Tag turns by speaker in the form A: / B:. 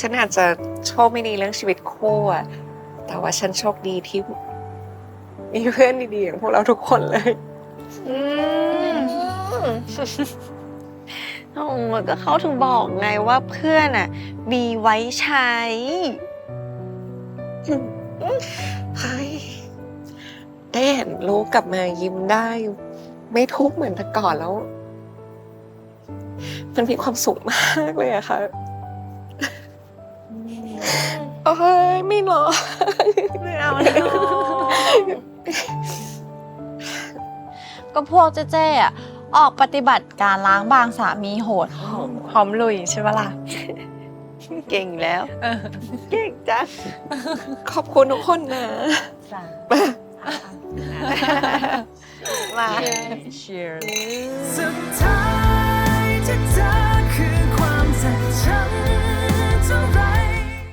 A: ฉันอาจจะโชคไม่ดีเรื่องชีวิตคู่อะแต่ว่าฉันโชคดีที่มีเพื่อนดีๆอย่างพวกเราทุกคนเลย
B: อืมโอ้ก็เขาถึงบอกไงว่าเพื่อนอะ มีไว้ใช้
A: เฮ้ยได้เห็นลูกกลับมายิ้มได้ ไม่ทุกข์เหมือนแต่ก่อนแล้ว มันมีความสุขมากเลยอะค่ะ โอ้ยไม่หรอก
B: ไม่เอาเลย
C: ก็พวกเจ๊ๆอะออกปฏิบัติการล้างบางสามีโหดพร้อมลุยใช่ปะล่ะ
B: เก่งแล้ว เก่งจัง
A: ขอบคุณทุกคนนะ
B: มา
C: Cheers
D: สุดท้ายที่เธอ